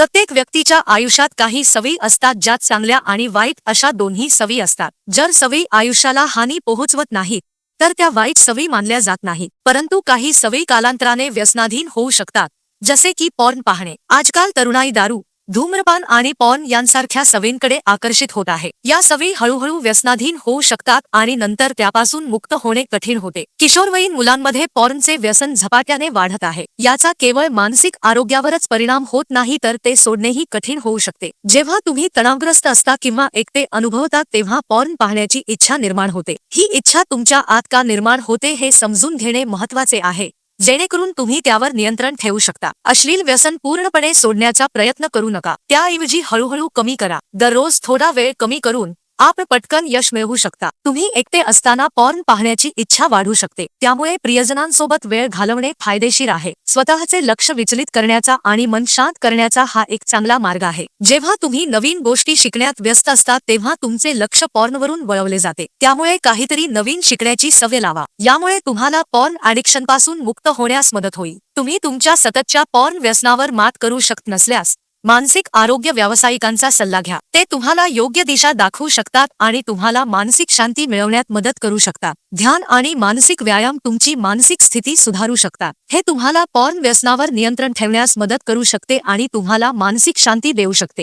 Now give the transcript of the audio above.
प्रत्येक व्यक्तीच्या आयुष्यात काही सवयी असतात ज्यात चांगल्या आणि वाईट अशा दोन्ही सवयी असतात. जर सवयी आयुष्याला हानी पोहोचवत नाहीत तर त्या वाईट सवयी मानल्या जात नाहीत. परंतु काही सवयी कालांतराने व्यसनाधीन होऊ शकतात जसे की पॉर्न पाहणे. आजकाल तरुणाई दारू धूम्रपान आणि पॉर्न यांसारख्या सवयींकडे आकर्षित होत आहे. या सवयी हळूहळू व्यसनाधीन होऊ शकतात आणि नंतर त्यापासून मुक्त होणे कठीण होते. किशोरवयीन मुलांमध्ये पॉर्नचे व्यसन झपाट्याने वाढत आहे. याचा केवळ मानसिक आरोग्यावरच परिणाम होत नाही तर ते सोडणेही कठीण होऊ शकते. जेव्हा तुम्ही तणावग्रस्त असता किंवा एकटे अनुभवता तेव्हा पॉर्न पाहण्याची इच्छा निर्माण होते. ही इच्छा तुमच्या आत का निर्माण होते हे समजून घेणे महत्वाचे आहे. जेणेकरून तुम्ही त्यावर नियंत्रण ठेवू शकता. अश्लील व्यसन पूर्णपणे सोडण्याचा प्रयत्न करू नका. त्याऐवजी हळूहळू कमी करा. दररोज थोडा वेळ कमी करून आप पटकन यश मिळवू शकता. तुम्ही एकटे असताना पॉर्न पाहण्याची इच्छा वाढू शकते. त्यामुळे प्रियजनांसोबत वेळ घालवणे फायदेशीर आहे. स्वतःचे लक्ष विचलित करण्याचा आणि मन शांत करण्याचा हा एक चांगला मार्ग आहे. जेव्हा तुम्ही नवीन गोष्टी शिकण्यात व्यस्त असतात तेव्हा तुमचे लक्ष पॉर्नवरून वळवले जाते. त्यामुळे काहीतरी नवीन शिकण्याची सवय लावा. यामुळे तुम्हाला पॉर्न अडिक्शनपासून मुक्त होण्यास मदत होईल. तुम्ही तुमच्या सततच्या पॉर्न व्यसनावर मात करू शकत नसल्यास मानसिक आरोग्य व्यावसायिकांचा सल्ला घ्या. ते तुम्हाला योग्य दिशा दाखवू शकतात आणि तुम्हाला मानसिक शांती मिळवण्यात मदत करू शकतात. ध्यान आणि मानसिक व्यायाम तुमची मानसिक स्थिती सुधारू शकतात. हे तुम्हाला पॉर्न व्यसनावर नियंत्रण ठेवण्यास मदत करू शकते आणि तुम्हाला मानसिक शांती देऊ शकते.